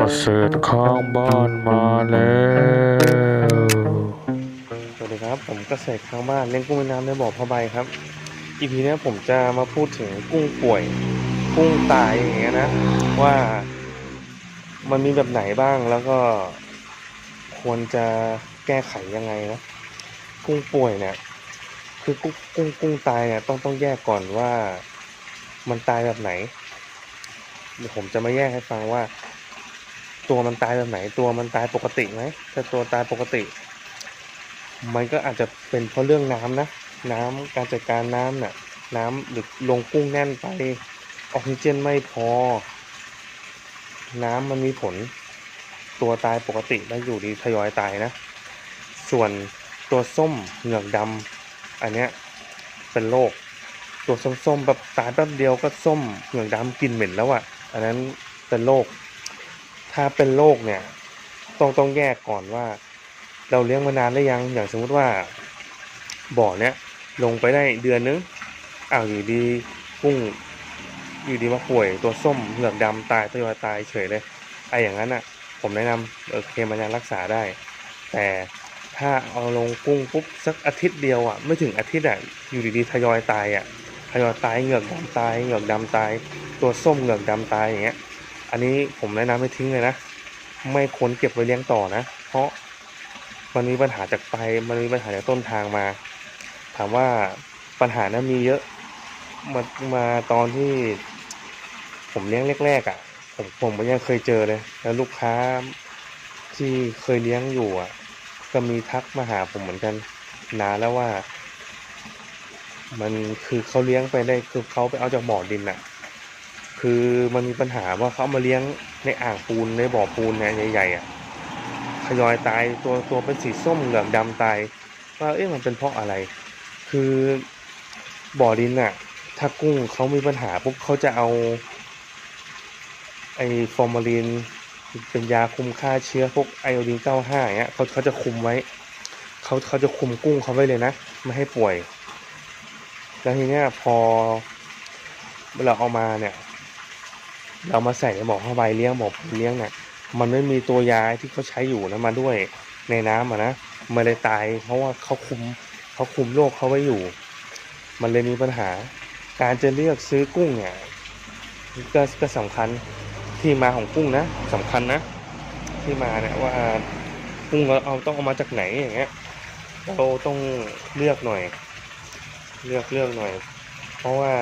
กษตรข้างบ้านมาแล้ว สวัสดีครับ ผมเกษตรข้างบ้านเลี้ยงกุ้งแม่น้ำในบ่อผ้าใบครับ อีพีนี้ผมจะมาพูดถึงกุ้งป่วย กุ้งตายอย่างเงี้ยนะ ว่ามันมีแบบไหนบ้างแล้วก็ ควรจะแก้ไขยังไงนะ กุ้งป่วยเนี่ย คือกุ้งกุ้งกุ้งตายเนี่ยต้องต้องแยกก่อนว่ามันตายแบบไหนเดี๋ยวผมจะมาแยกให้ฟังว่า ตัวมันตายแบบไหน ตัวมันตายปกติไหมถ้าตัวตายปกติ มันก็อาจจะเป็นเพราะเรื่องน้ำนะ น้ำการจัดการน้ำเน่ะน้ำหรือลงกุ้งแน่นไปออกซิเจนไม่พอ น้ำมันมีผล ตัวตายปกติแล้วอยู่ดีทยอยตายนะ ส่วนตัวส้มเหงือกดำอันเนี้ยเป็นโรคตัวส้มๆแบบตายแป๊บเดียวก็ส้มเหงือกดำกินเหม็นแล้วอะ่ะ อันนั้นเป็นโรค ถ้าเป็นโรคเนี่ย ต้องต้องแยกก่อนว่า เราเลี้ยงมานานได้ยัง อย่างสมมุติว่า บ่อเนี้ยลงไปได้เดือนนึงอ้าวอยู่ดีกุ้งอยู่ดีมาป่วยตัวส้มเหงือกดำตายทยอยตายเฉยเลยไอ้อย่างนั้นอะ ผมแนะนำเออเคมันยังรักษาได้ แต่ถ้าเอาลงกุ้งปุ๊บสักอาทิตย์เดียวอะไม่ถึงอาทิตย์อะอยู่ดีๆทยอยตายอะทยอยตายเหงือกดำตายเหงือกดำตาย ตัวส้มเหงือกดำตายอย่างเงี้ย อันนี้ผมแนะนำให้ทิ้งเลยนะ ไม่ควรเก็บไว้เลี้ยงต่อนะ เพราะมันมีปัญหาจากไปมันมีปัญหาจากต้นทางมา ถามว่าปัญหานั้นมีเยอะมามาตอนที่ ผมเลี้ยงแรกๆอะ ผมผมก็ยังเคยเจอเลย แล้วลูกค้าที่เคยเลี้ยงอยู่อะ ก็มีทักมาหาผมเหมือนกันนานแล้วว่า มันคือเขาเลี้ยงไปได้คือเขาไปเอาจากบ่อดินอะ คือมันมีปัญหาว่าเขามาเลี้ยงในอ่างปูนในบ่อปูนเนี่ยใหญ่ๆอะทยอยตายตัวตัวเป็นสีส้มเหลืองดำตายว่าเอ๊ะมันเป็นเพราะอะไร คือบ่อดินอะ ถ้ากุ้งเขามีปัญหาปุ๊บเขาจะเอาไอฟอร์มาลีนเป็นยาคุมฆ่าเชื้อพวกไอโอดีน95อย่างเงี้ยเขาเขาจะคุมไว้เขาเขาจะคุมกุ้งเขาไว้เลยนะ ไม่ให้ป่วย แล้วทีเนี้ยพอเราเอามาเนี่ย เรามาใส่ในบ่อผ้าใบเลี้ยงบ่อปูนเลี้ยงเนี่ยมันไม่มีตัวยาที่เขาใช้อยู่นะมาด้วยในน้ำอะนะมันเลยตาย เพราะว่าเขาคุมเขาคุมโรคเขาไว้อยู่ มันเลยมีปัญหา การจะเลือกซื้อกุ้งเนี่ยก็ก็สำคัญที่มาของกุ้งนะสำคัญนะที่มาเนี่ยว่ากุ้งเราเอาต้องเอามาจากไหนอย่างเงี้ยเราต้องเลือกหน่อย เลือกเลือกหน่อย เพราะว่า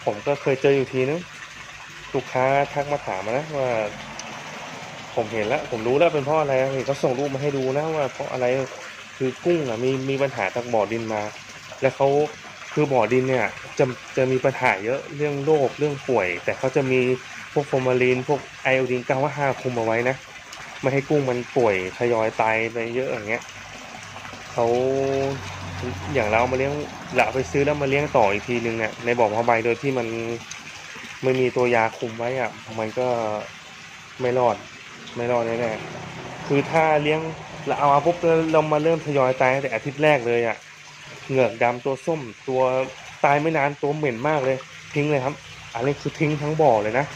ผมก็เคยเจออยู่ทีนึง ลูกค้าทักมาถามนะว่า ผมเห็นแล้ว ผมรู้แล้วเป็นเพราะอะไรเห็นเขาส่งรูปมาให้ดูนะว่าเพราะอะไรคือกุ้งอะมีมีปัญหาจากบ่อดินมา แล้วเขาคือบ่อดินเนี่ยจะจะมีปัญหาเยอะเรื่องโรคเรื่องป่วย แต่เขาจะมีพวกฟอร์มาลีนพวกไอโอดีน955คุมเอาไว้นะไม่ให้กุ้งมันป่วยทยอยตายไปเยอะอย่างเงี้ยเขาอย่างเรามาเลี้ยงเราไปซื้อแล้วมาเลี้ยงต่ออีกทีนึงเนี่ยในบ่อผ้าใบโดยที่มัน ไม่มีตัวยาคุมไว้อะมันก็ไม่รอด ไม่รอดแน่ๆคือถ้าเลี้ยงเราเอามาปุ๊บเรามาเริ่มทยอยตายตั้งแต่อาทิตย์แรกเลยอะเหงือกดำตัวส้มตัวตายไม่นานตัวเหม็นมากเลย ทิ้งเลยครับ อันนี้คือทิ้งทั้งบ่อเลยนะ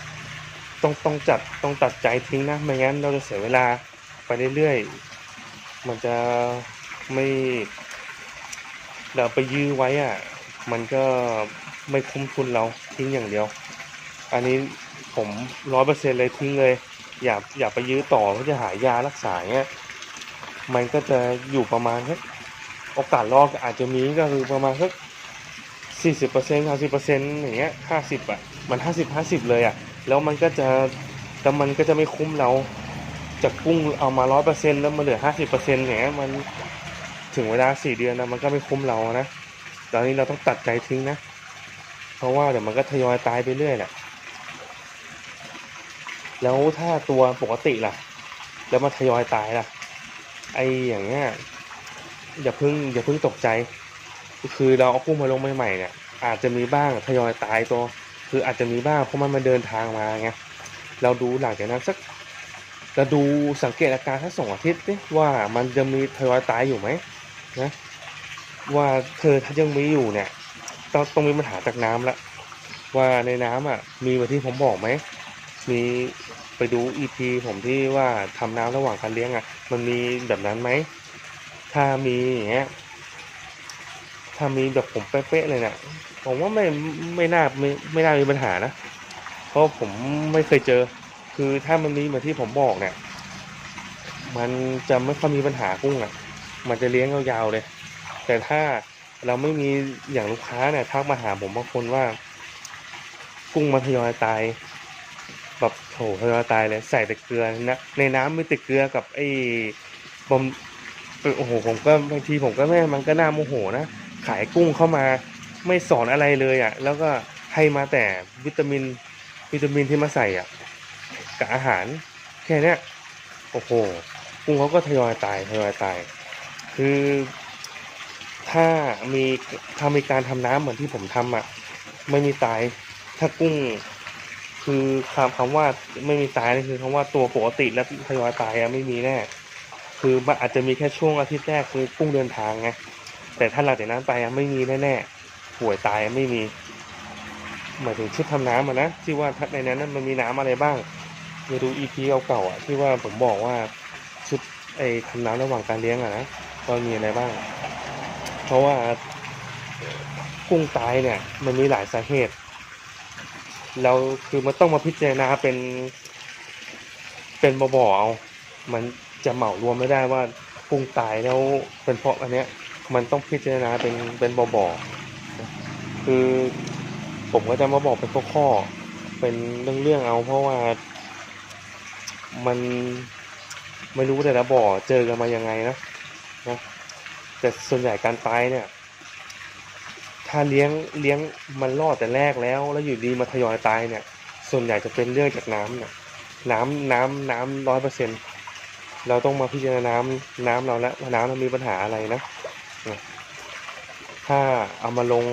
ต้องต้องจัดต้องตัดใจทิ้งนะไม่งั้นเราจะเสียเวลาไปเรื่อยๆมันจะไม่เราไปยื้อไว้อะ มันก็ไม่คุ้มทุนเราทิ้งอย่างเดียว อันนี้ผมร้อยเปอร์เซ็นเลยทิ้งเลย อย่าอย่าไปยื้อต่อเพื่อจะหายารักษาเงี้ยมันก็จะอยู่ประมาณสักโอกาสรอดอาจจะมีก็คือประมาณสักสี่สิบเปอร์เซ็นต์ห้าสิบเปอร์เซ็นต์อย่างเงี้ยห้าสิบอะมันห้าสิบห้าสิบเลยอะแล้วมันก็จะแต่มันก็จะไม่คุ้มเราจากกุ้งเอามาร้อยเปอร์เซ็นต์แล้วมาเหลือห้าสิบเปอร์เซ็นต์อย่างเงี้ยมันถึงเวลาสี่เดือนนะมันก็ไม่คุ้มเรานะตอนนี้เราต้องตัดใจทิ้งนะ เพราะว่าเดี๋ยวมันก็ทยอยตายไปเรื่อยแหละ แล้วถ้าตัวปกติล่ะ แล้วมาทยอยตายล่ะ ไออย่างเงี้ยอย่าเพิ่งอย่าเพิ่งตกใจ คือเราเอากุ้งมาลงใหม่ๆเนี่ยอาจจะมีบ้างทยอยตายตัว คืออาจจะมีบ้างเพราะมันมาเดินทางมาไงเราดูหลังจากนั้นสักเราดูสังเกตอาการสักสองอาทิตย์ดิว่ามันจะมีทยอยตายอยู่ไหมนะว่าเธอถ้ายังมีอยู่เนี่ยต้องต้องมีปัญหาจากน้ำละว่าในน้ำอะมีแบบที่ผมบอกไหม มีไปดูอีพีผมที่ว่าทำน้ำระหว่างการเลี้ยงอะ มันมีแบบนั้นไหม ถ้ามีอย่างเงี้ย ถ้ามีแบบผมเป๊ะๆเลยเนี่ยผมว่าไม่ไม่น่าไม่ไม่น่ามีปัญหานะ เพราะผมไม่เคยเจอ คือถ้ามันมีเหมือนที่ผมบอกเนี่ย มันจะไม่ค่อยมีปัญหากุ้งอะ มันจะเลี้ยงยาวๆเลย แต่ถ้าเราไม่มีอย่างลูกค้าเนี่ยทักมาหาผมบางคนว่า กุ้งมันทยอยตาย แบบโถทยอยตายเลยใส่แต่เกลือนะในน้ำมีแต่เกลือกับไอ้บอมโอ้โหผมก็บางทีผมก็แม่มันก็น่าโมโหนะขายกุ้งเข้ามาไม่สอนอะไรเลยอะ แล้วก็ให้มาแต่วิตามินวิตามินที่มาใส่อะกับอาหารแค่เนี้ยโอ้โหกุ้งเขาก็ทยอยตายทยอยตาย คือถ้ามีถ้ามีการทำน้ำเหมือนที่ผมทำอะ ไม่มีตายถ้ากุ้ง คือคำคำว่าไม่มีตายนี่คือคำว่าตัวปกติแล้วทยอยตายอะไม่มีแน่คือมันอาจจะมีแค่ช่วงอาทิตย์แรกคือกุ้งเดินทางไงแต่ถ้าหลังจากนั้นไปอะไม่มีแน่ๆป่วยตายไม่มีหมายถึงชุดทำน้ำอะนะที่ว่าในนั้นมันมีน้ำอะไรบ้างไปดูอีพีเก่าๆอะที่ว่าผมบอกว่าชุดไอ้ทำน้ำระหว่างการเลี้ยงอะนะว่ามีอะไรบ้าง เพราะว่ากุ้งตายเนี่ยมันมีหลายสาเหตุ เราคือมันต้องมาพิจารณาเป็น เป็นบ่อเอา มันจะเหมารวมไม่ได้ว่ากุ้งตายแล้วเป็นเพราะอันเนี้ย มันต้องพิจารณาเป็นเป็นบ่อคือผมก็จะมาบอกเป็นข้อๆเป็นเรื่องๆเอาเพราะว่ามันไม่รู้แต่ละบ่อเจอกันมายังไงนะนะแต่ส่วนใหญ่การตายเนี่ย ถ้าเลี้ยงเลี้ยงมันรอดแต่แรกแล้ว แล้วอยู่ดีมาทยอยตายเนี่ย ส่วนใหญ่จะเป็นเรื่องจากน้ำเนี่ยน้ำน้ำน้ำร้อยเปอร์เซ็นต์เราต้องมาพิจารณาน้ำน้ำเราแล้วว่าน้ำเรามีปัญหาอะไรนะ ถ้าเอามาลง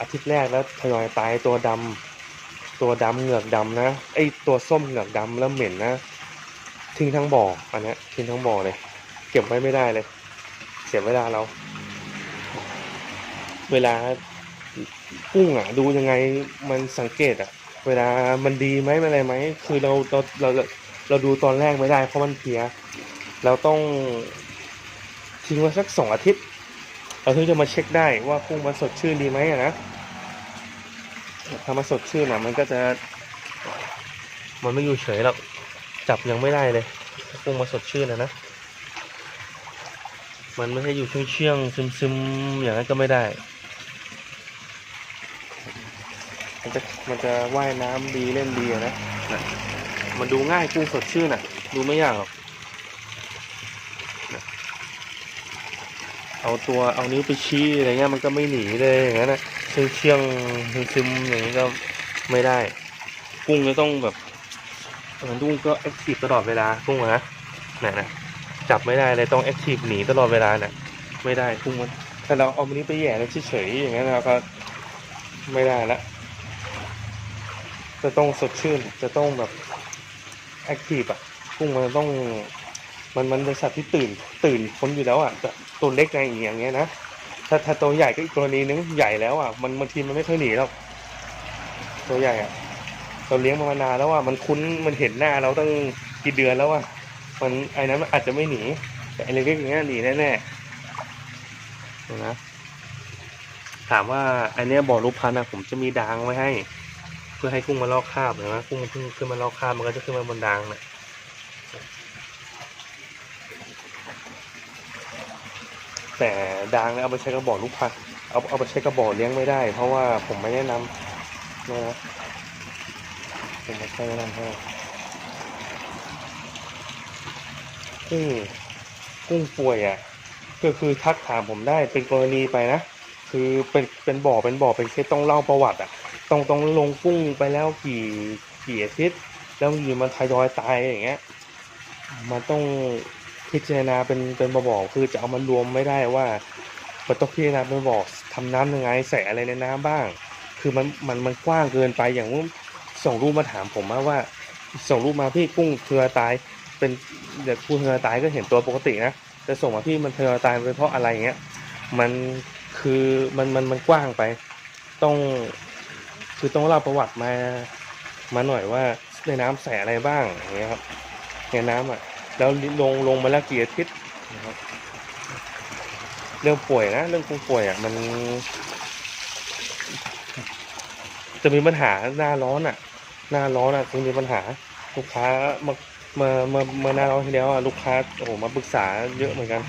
อาทิตย์แรกแล้วทยอยตายตัวดำตัวดำเหงือกดำนะไอตัวส้มเหงือกดำแล้วเหม็นนะทิ้งทั้งบ่ออันนี้ทิ้งทั้งบ่อเลย เก็บไว้ไม่ได้เลย เสียเวลาเรา เวลากุ้งอะดูยังไงมันสังเกตอะ เวลามันดีไหมอะไรไหมคือเราเราเราเราเราดูตอนแรกไม่ได้เพราะมันเพียเราต้องทิ้งไว้สักสองอาทิตย์ เราถึงจะมาเช็คได้ว่ากุ้งมันสดชื่นดีไหมอะนะถ้ามันสดชื่นอะ มันก็จะมันไม่อยู่เฉยหรอกจับยังไม่ได้เลยกุ้งมันสดชื่นอะนะมันไม่ใช่อยู่เชื่องๆซึมๆอย่างนั้นก็ไม่ได้ มันจะมันจะว่ายน้ำดีเล่นดีนะนะมันดูง่ายกุ้งสดชื่นอะ ดูไม่ยากหรอกเอาตัวเอานิ้วไปชี้อะไรเงี้ยมันก็ไม่หนีเลยอย่างนั้นนะเชื่องเชื่องๆซึมๆอย่างนี้ก็ไม่ได้ กุ้งก็ต้องแบบเออกุ้งก็แอคทีฟตลอดเวลากุ้งนะน่ะนะจับไม่ได้เลยต้องแอคทีฟหนีตลอดเวลาน่ะไม่ได้กุ้งมันถ้าเราเอามันนี้ไปแย่แล้วเฉยๆอย่างนั้นเราก็ไม่ได้ละ จะต้องสดชื่น จะต้องแบบแอคทีฟอะกุ้งมันต้อง มันมันเป็นสัตว์ที่ตื่น ตื่นคนอยู่แล้วอะแต่ตัวเล็กไงอย่างเงี้ยนะถ้าถ้าตัวใหญ่ก็อีกกรณีนึงใหญ่แล้วอะมันบางทีมันไม่ค่อยหนีหรอกตัวใหญ่อะเราเลี้ยงมานานแล้วอะมันคุ้นมันเห็นหน้าเราตั้งกี่เดือนแล้วอะมันไอ้นั้นอาจจะไม่หนีแต่ไอ้เล็กๆอย่างเงี้ยหนีแน่ๆนไหมถามว่าอันเนี้ยบ่อลูกพันธุ์อะผมจะมีดางไว้ให้ เพื่อให้กุ้งมาลอกคราบเห็นไหมกุ้งมันเพิ่งขึ้นมาลอกคราบมันก็จะขึ้นมาบนดางเนี่ยแต่ดางเนี่ยเอาไปใช้กระบอกลูกพันธุ์เอาเอาไปใช้กระบอกเลี้ยงไม่ได้ เพราะว่าผมไม่แนะนำนะนะผมไม่ใช่แนะนำให้กุ้งกุ้งป่วยอะก็คือทักถามผมได้เป็นกรณีไปนะ คือเป็นเป็นบ่อเป็นบ่อเป็นเคสต้องเล่าประวัติอะ ต้องต้องลงกุ้งไปแล้วกี่กี่อาทิตย์แล้วอยู่มันทยอยตายอย่างเงี้ย มันต้องพิจารณาเป็นเป็นบ่อๆคือจะเอามันรวมไม่ได้ว่ามันต้องพิจารณาเป็นบ่อทำน้ำยังไงใส่อะไรในน้ำบ้าง คือมันมันมันกว้างเกินไปอย่างว่าส่งรูปมาถามผมมาว่า ส่งรูปมาพี่กุ้งเทือตาย เป็นเดี๋ยวกุ้งเทือตายก็เห็นตัวปกตินะแต่ส่งมาพี่มันเทือตายเป็นเพราะอะไรอย่างเงี้ย มันคือมันมันมันกว้างไป ต้อง คือต้องเล่าประวัติมามาหน่อยว่าในน้ำใสอะไรบ้างอย่างเงี้ยครับในน้ำอะ แล้วลงลงมาแล้วกี่อาทิตย์นะครับเรื่องป่วยนะเรื่องคงป่วยอะมัน จะมีปัญหาหน้าร้อนอะ หน้าร้อนอะจะมีปัญหาลูกค้ามามามามาหน้าร้อนทีแล้วอะลูกค้าโอ้โหมาปรึกษาเยอะเหมือนกัน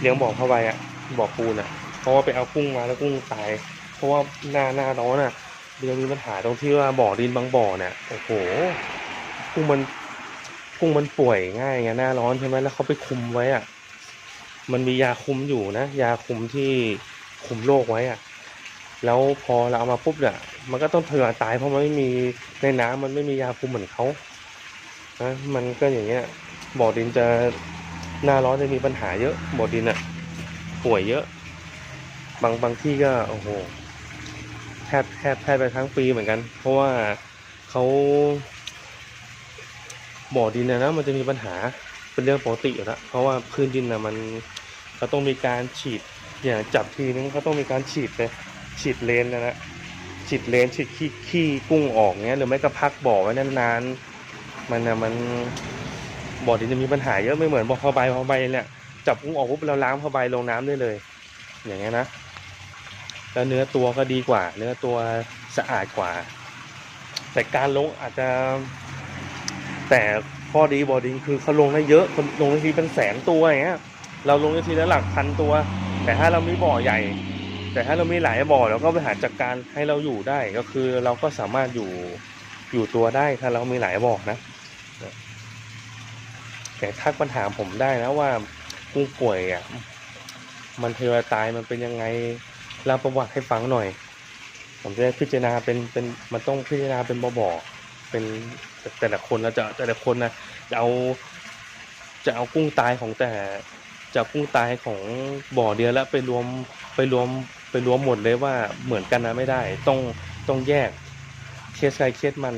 เลี้ยงบ่อเข้าไปอะบ่อปูนอะเพราะว่าไปเอากุ้งมาแล้วกุ้งตาย เพราะว่าหน้าหน้าร้อนอะ มันจะมีปัญหาตรงที่ว่าบ่อดินบางบ่อเนี่ยโอ้โหกุ้งมันกุ้งมันป่วยง่ายไงหน้าร้อนใช่ไหมแล้วเขาไปคุมไว้อะ มันมียาคุมอยู่นะยาคุมที่คุมโรคไว้อะ แล้วพอเราเอามาปุ๊บเนี่ยมันก็ต้องทยอยตายเพราะมันไม่มีในน้ำมันไม่มียาคุมเหมือนเขานะมันก็อย่างเงี้ยบ่อดินจะหน้าร้อนจะมีปัญหาเยอะบ่อดินอะ ป่วยเยอะ บางบางที่ก็โอ้โห บแทบแทบไปทั้งปีเหมือนกัน เพราะว่าเขาบ่อดินนะนะมันจะมีปัญหาเป็นเรื่องปกติอยู่แล้วเพราะว่าพื้นดินนะมันเขาต้องมีการฉีดอย่างจับทีนึงเขาต้องมีการฉีดเลยฉีดเลนนะนะฉีดเลนฉีดขี้ขี้กุ้งออกเงี้ยหรือไม่ก็พักบ่อไว้นานๆมันนะมันบ่อดินจะมีปัญหาเยอะไม่เหมือนบ่อพอใบพอใบเนี่ยจับกุ้งออกปุ๊บเราล้างพอใบลงน้ำได้เลย อย่างเงี้ยนะ แล้วเนื้อตัวก็ดีกว่า เนื้อตัวสะอาดกว่า แต่การลงอาจจะ แต่ข้อดีบอดิงคือเขาลงได้เยอะคนลงได้ทีเป็นแสนตัวอย่างเงี้ย เราลงได้ทีละหลักพันตัว แต่ถ้าเรามีบ่อใหญ่ แต่ถ้าเรามีหลายบ่อเราก็บริหารจัดการให้เราอยู่ได้ก็คือเราก็สามารถอยู่อยู่ตัวได้ถ้าเรามีหลายบ่อนะแต่ทักปัญหาผมได้นะว่ากุ้งป่วยอะมันทยอยตายมันเป็นยังไง เล่าประวัติให้ฟังหน่อย ผมจะพิจารณาเป็นเป็นมันต้องพิจารณาเป็นบ่อๆเป็นแต่ละคนแล้วจะแต่ละคนนะจะเอาจะเอากุ้งตายของแต่จะเอากุ้งตายของบ่อเดียวแล้วไปรวมไปรวมไปรวมหมดเลยว่าเหมือนกันนะไม่ได้ ต้องต้องแยกเคสใครเคสมัน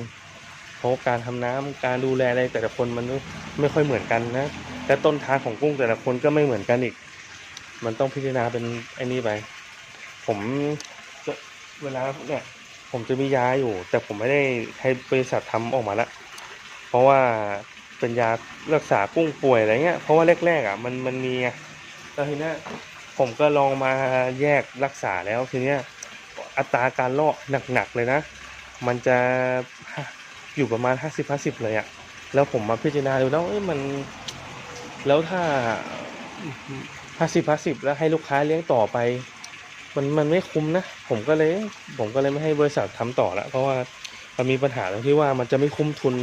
เพราะการทำน้ำการดูแลอะไรแต่ละคนมันไม่ไม่ค่อยเหมือนกันนะและต้นทางของกุ้งแต่ละคนก็ไม่เหมือนกันอีก มันต้องพิจารณาเป็นไอ้นี่ไป ผมจะเวลาเนี่ยผมจะมียาอยู่ แต่ผมไม่ได้ให้บริษัททำออกมาละเพราะว่าเป็นยารักษากุ้งป่วยอะไรเงี้ยเพราะว่าแรกๆอะมันมันมีไงแล้วทีเนี้ยผมก็ลองมาแยกรักษาแล้วทีเนี้ยอัตราการลอกหนักๆเลยนะ มันจะอยู่ประมาณห้าสิบห้าสิบเลยอะ แล้วผมมาพิจารณาดูแล้วเอ้ยมัน แล้วถ้าห้าสิบห้าสิบแล้วให้ลูกค้าเลี้ยงต่อไป มันมันไม่คุ้มนะ ผมก็เลยผมก็เลยไม่ให้บริษัททำต่อละเพราะว่ามันมีปัญหาตรงที่ว่ามันจะไม่คุ้มทุน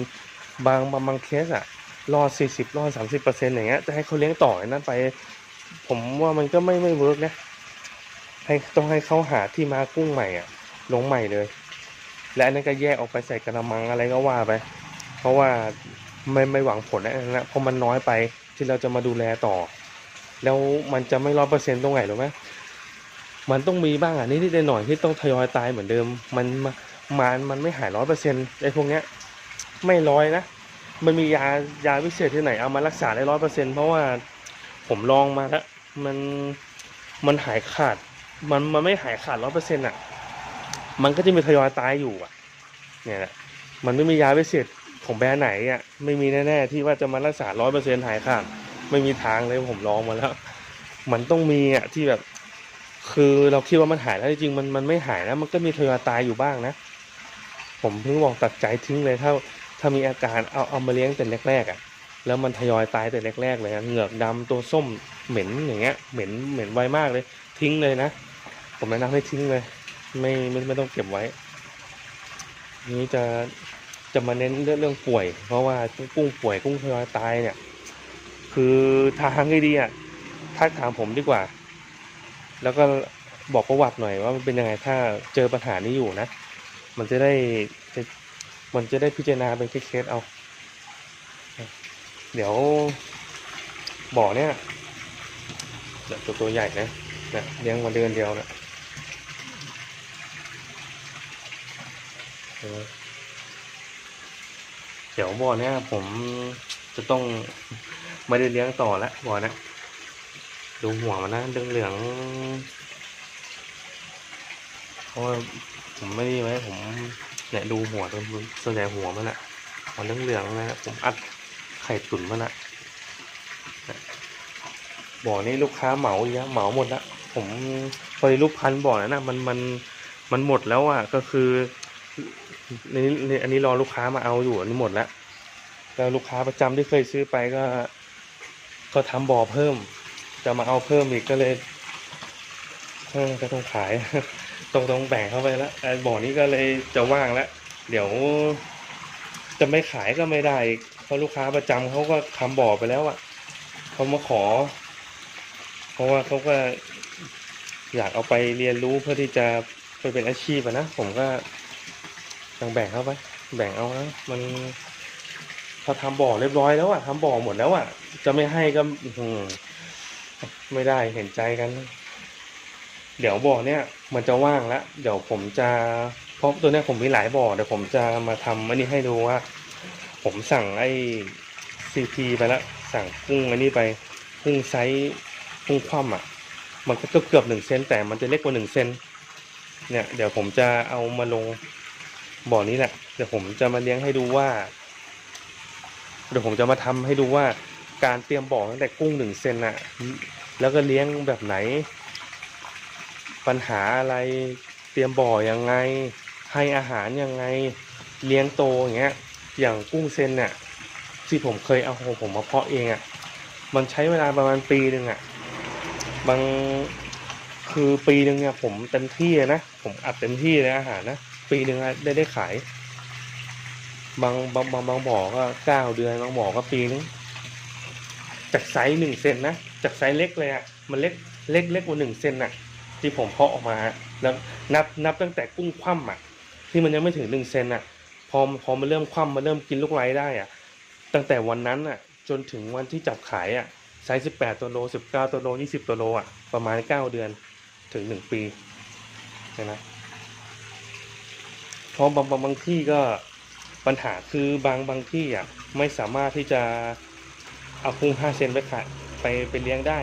บางบางบางเคสอะรอดสี่สิบรอดสามสิบเปอร์เซ็นต์อย่างเงี้ยจะให้เขาเลี้ยงต่ออ้นั่นไป ผมว่ามันก็ไม่ไม่เวิร์กนะให้ต้องให้เขาหาที่มากุ้งใหม่อะลงใหม่เลย และนั้นก็แยกออกไปใส่กระมังอะไรก็ว่าไป เพราะว่าไม่ไม่หวังผลนะอันนั้นนะเพราะมันน้อยไปที่เราจะมาดูแลต่อ แล้วมันจะไม่ร้อยเปอร์เซ็นต์ตรงไหนหรอไหม มันต้องมีบ้างอะนิดๆหน่อยๆที่ต้องทยอยตายเหมือนเดิม มันมามันมันไม่หายร้อยเปอร์เซ็นต์ไอ้พวกเนี้ยไม่ร้อยนะ มันมียายาวิเศษที่ไหนเอามารักษาได้ร้อยเปอร์เซ็นต์เพราะว่าผมลองมาแล้วมันมันหายขาด มันมันไม่หายขาดร้อยเปอร์เซ็นต์อะ มันก็จะมีทยอยตายอยู่อะ เนี่ยแหละมันไม่มียาวิเศษของแบรนด์ไหนอะไม่มีแน่ๆที่ว่าจะมารักษาร้อยเปอร์เซ็นต์หายขาดไม่มีทางเลยผมลองมาแล้ว มันต้องมีอะที่แบบ คือเราคิดว่ามันหายแล้วจริงๆมันมันไม่หายนะมันก็มีทยอยตายอยู่บ้างนะ ผมเพิ่งบอกตัดใจทิ้งเลยถ้าถ้ามีอาการเอาเอามาเลี้ยงแต่แรกๆอะ แล้วมันทยอยตายแต่แรกๆเลยอะเหงือกดำตัวส้มเหม็นอย่างเงี้ยเหม็นเหม็นไวมากเลย ทิ้งเลยนะผมแนะนำให้ทิ้งเลย ไม่ไม่ไม่ต้องเก็บไว้ นี้จะจะมาเน้นเรื่องเรื่องป่วย เพราะว่ากุ้งป่วยกุ้งทยอยตายเนี่ย คือทางให้ดีอะทักถามผมดีกว่า แล้วก็บอกประวัติหน่อยว่ามันเป็นยังไงถ้าเจอปัญหานี้อยู่นะ มันจะได้จะมันจะได้พิจารณาเป็นเคสเอา เดี๋ยวบ่อเนี่ยเดี๋ยวตัวตัวใหญ่นะนะเลี้ยงมาเดือนเดียวนะเออเดี๋ยวบ่อเนี่ยผมจะต้องไม่ได้เลี้ยงต่อแล้วบ่อนะ ดูหัวมันนะเหลืองเหลืองเพราะผมไม่ได้ไว้ผมเนี่ยดูหัวตรงนู้นส่วนใหญ่หัวมันอะหัวเหลืองๆนะผมอัดไข่ตุ๋นมันอะเนี่ยบ่อนี้ลูกค้าเหมาเยอะเหมาหมดละผมพอดีลูกพันบ่อนั้นนะมันมันมันหมดแล้วอะก็คือนี่นี่อันนี้รอลูกค้ามาเอาอยู่อันนี้หมดแล้วแล้วลูกค้าประจำที่เคยซื้อไปก็ ก็ทำบ่อเพิ่ม จะมาเอาเพิ่มอีกก็เลยเออก็ต้องขายต้องต้องแบ่งเข้าไปแล้วไอ้บ่อนี้ก็เลยจะว่างแล้วเดี๋ยว จะไม่ขายก็ไม่ได้เพราะลูกค้าประจำเขาก็ทำบ่อไปแล้วอะเขามาขอ เพราะว่าเขาก็อยากเอาไปเรียนรู้เพื่อที่จะไปเป็นอาชีพอะนะผมก็ต้องแบ่งเข้าไปแบ่งเอานะมันพอทำบ่อเรียบร้อยแล้วอะทำบ่อหมดแล้วอะจะไม่ให้ก็อื ไม่ได้เห็นใจกัน เดี๋ยวบ่อเนี้ยมันจะว่างแล้วเดี๋ยวผมจะเพราะตัวเนี้ยผมมีหลายบ่อเดี๋ยวผมจะมาทำอันนี้ให้ดูว่า ผมสั่งไอ้ซีพีไปแล้วสั่งกุ้งอันนี้ไปกุ้งไซส์กุ้งคว่ำอะ มันก็เกือบหนึ่งเซนแต่มันจะเล็กกว่าหนึ่งเซนเนี่ย เดี๋ยวผมจะเอามาลงบ่อนี้แหละเดี๋ยวผมจะมาเลี้ยงให้ดูว่า เดี๋ยวผมจะมาทำให้ดูว่าการเตรียมบ่อตั้งแต่กุ้งหนึ่งเซนอะ แล้วก็เลี้ยงแบบไหน ปัญหาอะไรเตรียมบ่อยังไง ให้อาหารยังไง เลี้ยงโตอย่างเงี้ยอย่างกุ้งเซนเนี่ยที่ผมเคยเอาของผมมาเพาะเองอะ่ะมันใช้เวลาประมาณปีหนึ่งอะ่ะบางคือปีหนึ่งเนี่ยผมเต็มที่นะผมอัดเต็มที่เลยอาหารนะปีหนึ่งได้ได้ขายบางบางบางบางบ่อก็เก้าเดือนบางบ่อก็ปีนึงจากไซส์หนึ่งเซนนะ จากไซส์เล็กเลยอะ่ะมันเล็กเล็กเล็กกว่าหนึ่งเซนน่ะที่ผมเพาะออกมา แล้วนับนับตั้งแต่กุ้งคว่ำอะที่มันยังไม่ถึงหนึ่งเซนอะพอพอมันเริ่มคว่ำมันเริ่มกินลูกไร้ได้อะตั้งแต่วันนั้นอะจนถึงวันที่จับขายอะไซส์สิบแปดตัวโลสิบเก้าตัวโลยี่สิบตัวโลอะประมาณเก้าเดือนถึงหนึ่งปีนไหมเพราะบางบางบางที่ก็ปัญหาคือบางบางที่อะไม่สามารถที่จะเอากุ้งห้าเซนไปขาย ไปไปเลี้ยงได้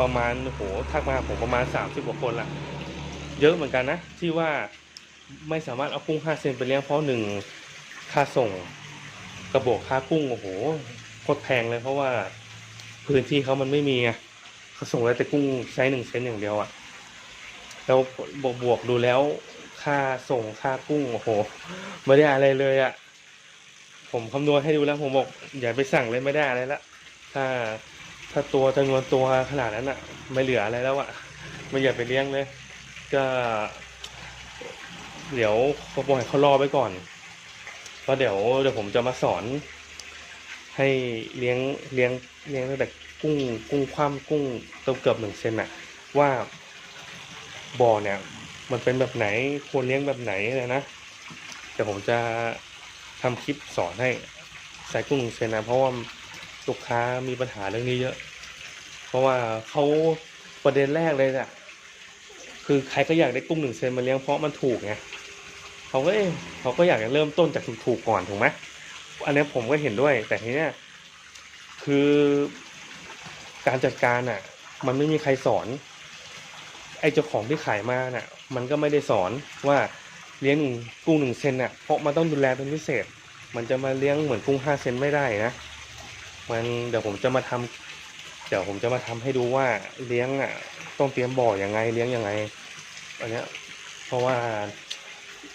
ประมาณโหทักมาผมประมาณสามสิบกว่าคนละเยอะเหมือนกันนะ ที่ว่าไม่สามารถเอากุ้งห้าเซนไปเลี้ยงเพราะหนึ่งค่าส่งกระบอกค่ากุ้งโอ้โหโคตรแพงเลยเพราะว่าพื้นที่เขามันไม่มีไงเขาส่งได้แต่กุ้งไซส์หนึ่งเซนอย่างเดียวอะ่ะแล้วบวกบวกดูแล้วค่าส่งค่ากุ้งโอ้โหไม่ได้อะไรเลยอะ่ะผมคำนวณให้ดูแล้วผมบอกอย่าไปสั่งเลยไม่ได้อะไรละถ้า ถ้าตัวจำนวนตัวขนาดนั้นอะไม่เหลืออะไรแล้วอะไม่อยากไปเลี้ยงเลย ก็ เดี๋ยวเขาบอกให้เขารอไปก่อนเพราะเดี๋ยวเดี๋ยวผมจะมาสอน ให้เลี้ยงเลี้ยงเลี้ยงตั้งแต่กุ้งกุ้งคว่ำกุ้งตัวเกือบหนึ่งเซนอะว่าบ่อเนี่ย มันเป็นแบบไหนควรเลี้ยงแบบไหนเลยนะเดี๋ยวผมจะทำคลิปสอนให้ใส่กุ้งหนึ่งเซนนะเพราะว่า ลูกค้ามีปัญหาเรื่องนี้เยอะ เพราะว่าเขาประเด็นแรกเลยนี่ยคือใครก็อยากได้กุ้งหนึ่งเซนมาเลี้ยงเพราะมันถูกไงเขาก็เอเขาก็อยากจะเริ่มต้นจากถูกๆก่อนถูกไหมอันนี้ผมก็เห็นด้วย แต่ทีเนี้ยคือการจัดการอะ มันไม่มีใครสอน ไอ้เจ้าของที่ขายมาน่ะ มันก็ไม่ได้สอนว่าเลี้ยงกุ้งหนึ่งเซนอะเพราะมันต้องดูแลเป็นพิเศษ มันจะมาเลี้ยงเหมือนกุ้งห้าเซนไม่ได้นะ มันเดี๋ยวผมจะมาทำเดี๋ยวผมจะมาทำให้ดูว่าเลี้ยงอะ ต้องเตรียมบ่อยังไงเลี้ยงยังไง อันเนี้ย เพราะว่า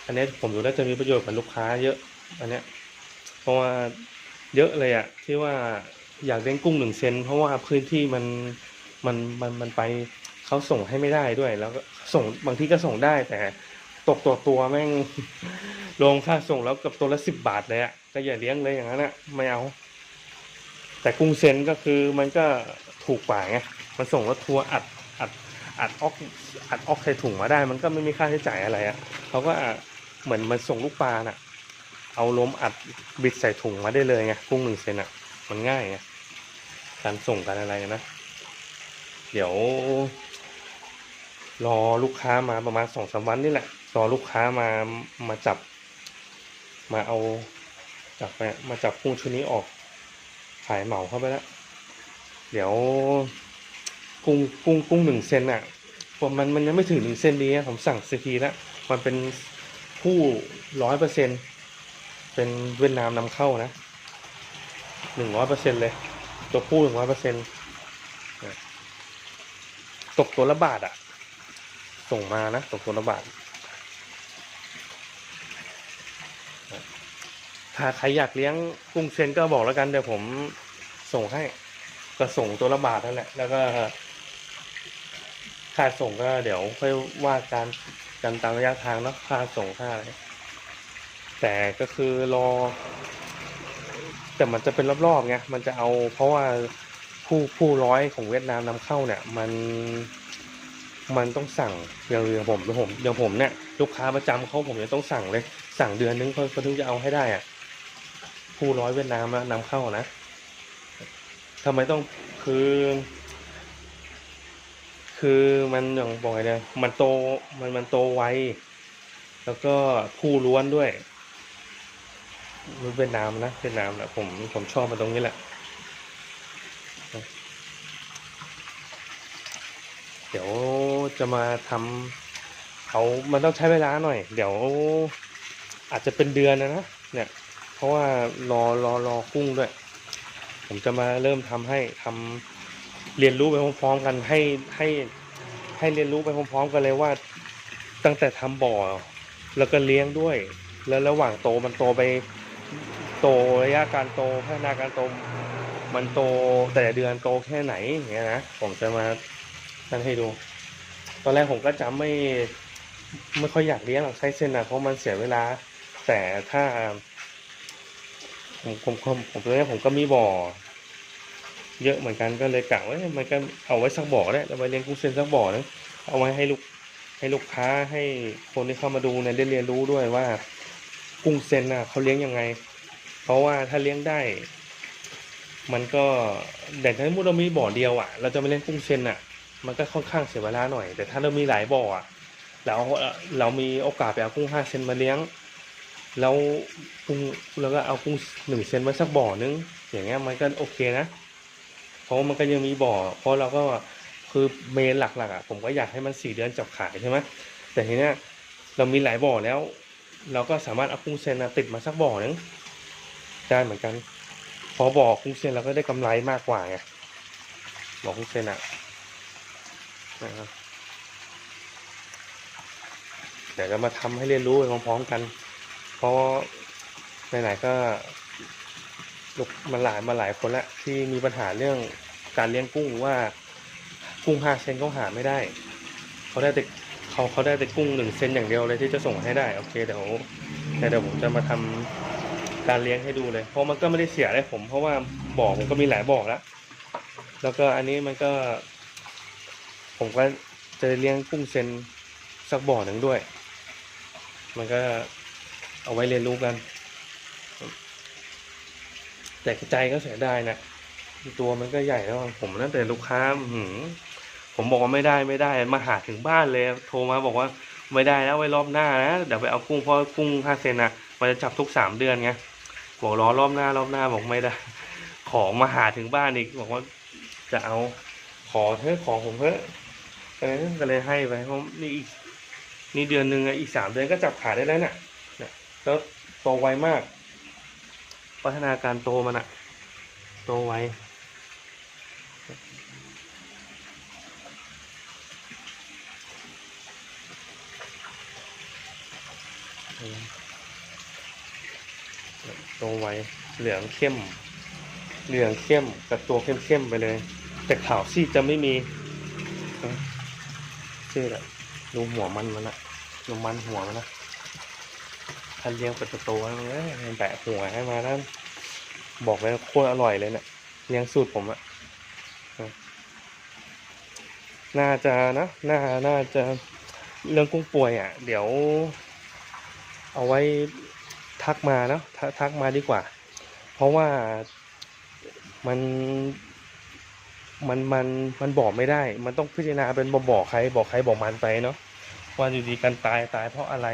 อันเนี้ยผมดูแล้วจะมีประโยชน์กับลูกค้าเยอะ อันเนี้ย เพราะว่าเยอะเลยอะที่ว่าอยากเลี้ยงกุ้งหนึ่งเซนเพราะว่าพื้นที่มันมันมันมันไปเขาส่งให้ไม่ได้ด้วย แล้วก็ส่งบางที่ก็ส่งได้แต่ตกตัวตัวแม่งรวมค่าส่งแล้วกับตัวละสิบบาทเลยอะก็อย่าเลี้ยงเลยอย่างนั้นอะไม่เอา แต่กรุงเซนก็คือมันก็ถูกกว่าไงมันส่งรถทัวร์อัดอัดอัดออกอัดออกใส่ถุงมาได้ มันก็ไม่มีค่าใช้จ่ายอะไรอะ่ะเขาก็เหมือนมันส่งลูกปลาน่ะ เอาล้มอัดบิดใส่ถุงมาได้เลยไงกุ้งหนึ่งเซนอะ มันง่ายไงการส่งการอะไรนะเดี๋ยว รอลูกค้ามาประมาณสองสามวันนี่แหละรอลูกค้ามามาจับ มาเอาจับมามาจับกุ้งชุดนี้ออก ขายเหมาเข้าไปแล้ว เดี๋ยวกุ้งกุ้งกุ้งหนึ่งเซนอะผมมันมันยังไม่ถึงหนึ่งเซนดีอะผมสั่งซีพีแล้วมันเป็นผู้ร้อยเปอร์เซ็นเป็นเวียดนามนำเข้านะหนึ่งร้อยเปอร์เซ็นเลย ตัวผู้หนึ่งร้อยเปอร์เซ็นตกตัวละบาทอะ ส่งมานะ ตกตัวละบาทาใครอยากเลี้ยงกุ้งเซนก็บอกแล้วกันเดี๋ยวผมส่งให้ ก็ส่งตัวละบาทนั่นแหละ แล้วก็ค่าส่งก็เดี๋ยวค่อยว่ากันกันตามระยะทางเนาะค่าส่งค่าอะไรแต่ก็คือรอ แต่มันจะเป็นรอบๆไงมันจะเอา เพราะว่าผู้ผู้ร้อยของเวียดนามนำเข้าเนี่ย มันมันต้องสั่งอย่างอย่างผมอย่างผมอย่างผมเนี่ยลูกค้าประจำเขาผมจะต้องสั่งเลย สั่งเดือนนึงเขาเขาถึงจะเอาให้ได้อะ ผู้ร้อยเวียดนามอะนำเข้านะทำไมต้องคือ คือมันอย่างบอกไงเนี่ยมันโตมันมันโตไวแล้วก็ผู้ล้วนด้วยมันเวียดนามนะเวียดนามแหละผมผมชอบมันตรงนี้แหละ เดี๋ยวจะมาทำเขามันต้องใช้เวลาหน่อย เดี๋ยวอาจจะเป็นเดือนนะนะเนี่ย ราะว่ารอรอรอกุ้งด้วย ผมจะมาเริ่มทำให้ทำเรียนรู้ไปพร้อมๆกันให้ให้ให้เรียนรู้ไปพร้อมๆกันเลยว่า ตั้งแต่ทำบ่อ แล้วก็เลี้ยงด้วย แล้วระหว่างโตมันโตไปโตระยะการโตพัฒนาการโตมันโตแต่เดือนโตแค่ไหนอย่างเงี้ยนะผมจะมานั่นให้ดู ตอนแรกผมก็จำไม่ไม่ค่อยอยากเลี้ยงหรอกใช้เส้นนะเพราะมันเสียเวลา แต่ถ้า ผมผมผมผมตอนนี้ผมก็มีบ่อ เยอะเหมือนกันก็เลยกะว่ามันก็เอาไว้สักบ่อได้เอาไว้เลี้ยงกุ้งเซนสักบ่อนึงเอาไว้ให้ลูกให้ลูกค้าให้คนที่เข้ามาดูเนี่ยได้เรียนรู้ด้วยว่า กุ้งเซนน่ะเขาเลี้ยงยังไง เพราะว่าถ้าเลี้ยงได้ มันก็แต่ถ้าสมมติเรามีบ่อเดียวอะ เราจะไม่เลี้ยงกุ้งเซนอะ มันก็ค่อนข้างเสียเวลาหน่อย แต่ถ้าเรามีหลายบ่ออะแล้วเรามีโอกาสไปเอากุ้งห้าเซนมาเลี้ยง แล้วกุ้งแล้วก็เอากุ้งหนึ่งเซนไว้สักบ่อนึง อย่างเงี้ยมันก็โอเคนะ เพราะมันก็ยังมีบ่อ เพราะเราก็คือเมนหลักๆอะผมก็อยากให้มันสี่เดือนจับขายใช่ไหมแต่ทีเนี้ยเรามีหลายบ่อแล้ว เราก็สามารถเอากุ้งเซนนะติดมาสักบ่อนึงได้เหมือนกัน พอบ่อกุ้งเซนเราก็ได้กำไรมากกว่าไงบ่อกุ้งเซนอะนะครับเดี๋ยวจะมาทำให้เรียนรู้ไปพร้อมๆกัน เพราะไหนๆก็ลูกมันหลายมาหลายคนล้วที่มีปัญหาเรื่องการเลี้ยงกุ้งว่ากุ้งห้าเซนเขาหาไม่ได้ เขาได้แต่เขาเขาได้แต่กุ้งหนึ่งเซนอย่างเดียวเลยที่จะส่งให้ได้โอเคเดี๋ยวแต่เดี๋ยวผมจะมาทำการเลี้ยงให้ดูเลยเพราะมันก็ไม่ได้เสียเลยผม เพราะว่าบ่อผมก็มีหลายบ่อแล้วแล้วก็อันนี้มันก็ ผมก็จะเลี้ยงกุ้งเซนสักบ่อหนึ่งด้วย มันก็ เอาไว้เรียนรู้กัน แต่ใจก็เสียดายนะตัวมันก็ใหญ่แล้วผมนั่นแต่ลูกค้าหืผมบอกว่าไม่ได้ไม่ได้มาหาถึงบ้านเลย โทรมาบอกว่าไม่ได้แล้วไว้รอบหน้านะเดี๋ยวไปเอากุ้งเพราะกุ้งห้าเซนนะมันจะจับทุกสามเดือนไงบอกรอรอบหน้ารอบหน้าบอกไม่ได้ ขอมาหาถึงบ้านอีกบอกว่าจะเอาขอเถอะขอผมเถอะเออก็เลยให้ไปเพราะนี่อีกนี่เดือนหนึ่งอีกสามเดือนก็จับขายได้แล้วเนี่ยเนี่ย แล้วโตไวมาก พัฒนาการโตมันอะโตไวโตไวเหลืองเข้ม เหลืองเข้มกับตัวเข้มเข้มๆไปเลย แต่ขาวซีจะไม่มีซีดอะดูหัวมันมันอะดูมันหัวมันนะ ถ้าเลี้ยงเป็นโตๆแล้วมันเอ้ยแบะหัวให้มาแล้วบอกเลยโคตรอร่อยเลยเนี่ยเลี้ยงสูตรผมอะน่าจะนะน่าน่าจะเรื่องกุ้งป่วยอะเดี๋ยว เอาไว้ทักมาเนาะทักทักมาดีกว่า เพราะว่ามันมันมันมันบอกไม่ได้ มันต้องพิจารณาเป็นบอกบอกใครบอกใครบอกมันไปเนาะว่าอยู่ดีกันตายตายเพราะอะไร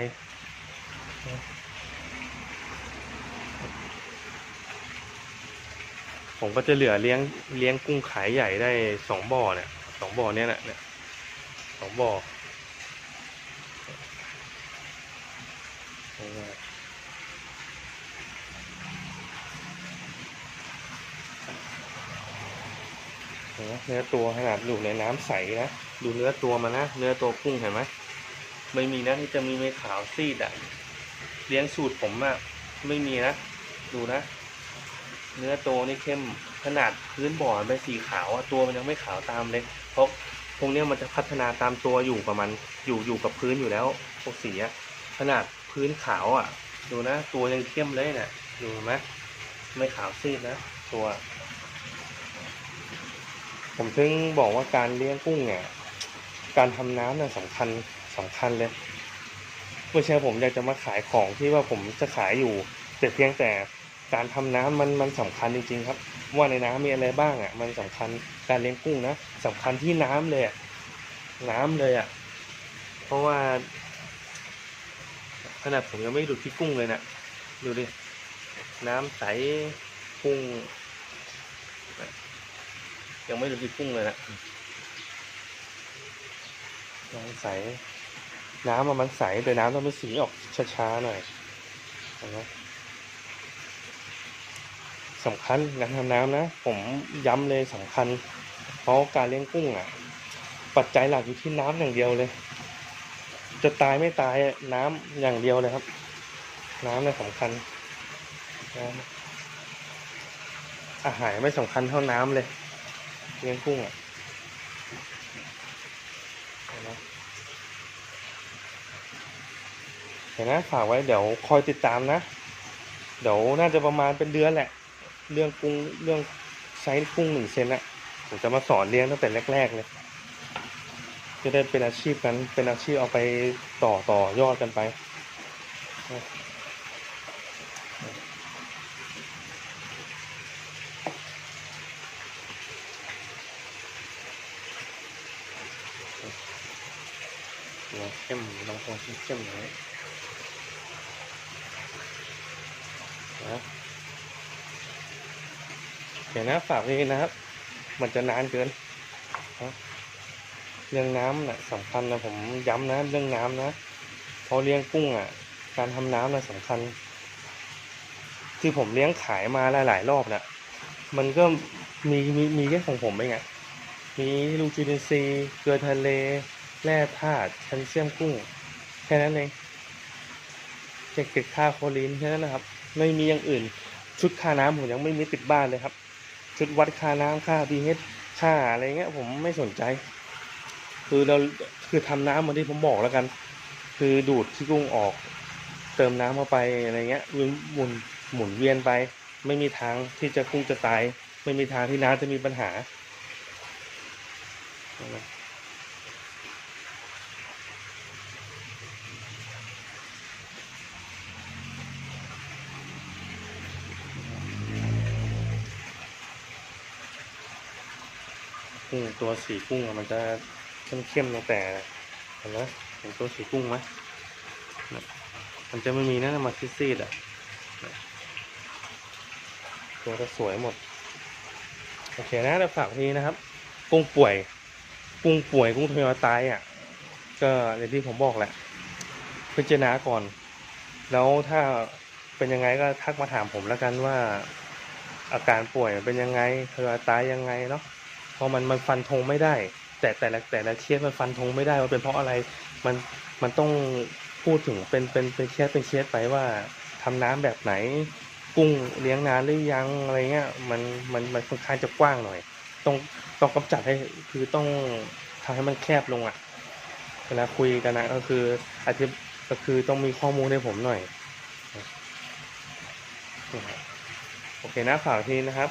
ผมก็จะเหลือเลี้ยงเลี้ยงกุ้งขายใหญ่ได้สองบ่อเนี่ยสองบ่อเนี่ยแหละเนี่ยสองบ่อเนื้อตัวขนาดอยู่ในน้ำใสนะดูเนื้อตัวมานะเนื้อตัวกุ้งเห็นไหมไม่มีนะที่จะมีเม็ดขาวซีดอะเลี้ยงสูตรผมอะไม่มีนะดูนะ เนื้อโตนี่เข้มขนาดพื้นบ่อเป็นสีขาวอะตัวมันยังไม่ขาวตามเลย เพราะพวกนี้มันจะพัฒนาตามตัวอยู่ประมาณอยู่อยู่กับพื้นอยู่แล้วพวกสีอะขนาดพื้นขาวอะดูนะ ตัวยังเข้มเลยเนี่ยดูไหมไม่ขาวซีดนะตัว ผมถึงบอกว่าการเลี้ยงกุ้งเนี่ยการทำน้ำเนี่ยสำคัญสำคัญเลยไม่ใช่ผมอยากจะมาขายของที่ว่าผมจะขายอยู่แต่เพียงแต่ การทำน้ำมันมันสำคัญจริงๆครับ ว่าในน้ำมีอะไรบ้างอะ มันสำคัญการเลี้ยงกุ้งนะสำคัญที่น้ำเลยอะน้ำเลยอะ เพราะว่าขนาดผมยังไม่ดูดที่กุ้งเลยนะดูดิน้ำใสกุ้งยังไม่ดูดที่กุ้งเลยนะน้ำใส น้ำอมันใสแต่น้ำต้องเป็นสีออกช้าๆหน่อยนไหม สำคัญการทำน้ำนะ ผมย้ำเลยสำคัญ เพราะการเลี้ยงกุ้งอะ ปัจจัยหลักอยู่ที่น้ำอย่างเดียวเลย จะตายไม่ตายน้ำอย่างเดียวเลยครับ น้ำเนี่ยสำคัญอาหารไม่สำคัญเท่าน้ำเลย เลี้ยงกุ้งอะเห็นไหมเห็นนะฝากไว้เดี๋ยวคอยติดตามนะ เดี๋ยวน่าจะประมาณเป็นเดือนแหละ เรื่องกุ้งเรื่องไซส์กุ้งหนึ่งเซนอะผมจะมาสอนเลี้ยงตั้งแต่แรก ๆ เลย จะได้เป็นอาชีพกันเป็นอาชีพเอาไปต่อต่อยอดกันไป หัวเข้มลองหัวเข้มๆหน่อยนะเดี๋ยว นะฝากไว้นะครับ มันจะนานเกินเรื่องน้ำน่ะสำคัญนะผมย้ำนะเรื่องน้ำนะเพราะเลี้ยงกุ้งอะ การทำน้ำน่ะสำคัญ ที่ผมเลี้ยงขายมาหลาย ๆ รอบน่ะ มันก็มีมีมีแค่ของผมเองอะมีลูกจูเนซีย์เกลือทะเลแร่ธาตุแคลเซียมกุ้ง แค่นั้นเองเก็บเก็บค่าโคลีนแค่นั้นนะครับ ไม่มีอย่างอื่น ชุดค่าน้ำผมยังไม่มีติดบ้านเลยครับ ชุดวัดค่าน้ำค่าพีเอชค่าอะไรเงี้ย ผมไม่สนใจ คือเราคือทำน้ำเหมือนที่ผมบอกแล้วกัน คือดูดที่กุ้งออก เติมน้ำเข้าไปอะไรเงี้ยหมุนหมุนหมุนเวียนไป ไม่มีทางที่จะกุ้งจะตาย ไม่มีทางที่น้ำจะมีปัญหา กุ้งตัวสีกุ้งมันจะเข้มๆตั้งแต่เห็นไหมเห็นตัวสีกุ้งไหมมันจะไม่มีนะมาซีดๆอะเนี่ยตัวจะสวยหมดโอเคนะเดี๋ยวฝากทีนะครับ กุ้งป่วย กุ้งป่วยกุ้งทยอยตายอะ ก็อย่างที่ผมบอกแหละพิจารณาก่อน แล้วถ้าเป็นยังไงก็ทักมาถามผมแล้วกันว่า อาการป่วยเป็นยังไงทยอยตายยังไงเนาะ พราะมันมันฟันธงไม่ได้ แต่แต่ละแต่ละเคสมันฟันธงไม่ได้ว่าเป็นเพราะอะไรมันมันต้องพูดถึงเป็นเป็นเป็นเคสเป็นเคสไปว่าทำน้ำแบบไหน กุ้งเลี้ยงนานหรือยังอะไรเงี้ยมันมันมันค่อนข้างจะกว้างหน่อย ต้องต้องกำจัดให้คือต้องทำให้มันแคบลงอะเวลาคุยกันนะก็คืออาจจะก็คือต้องมีข้อมูลให้ผมหน่อยโอเคนะฝากทีนะครับ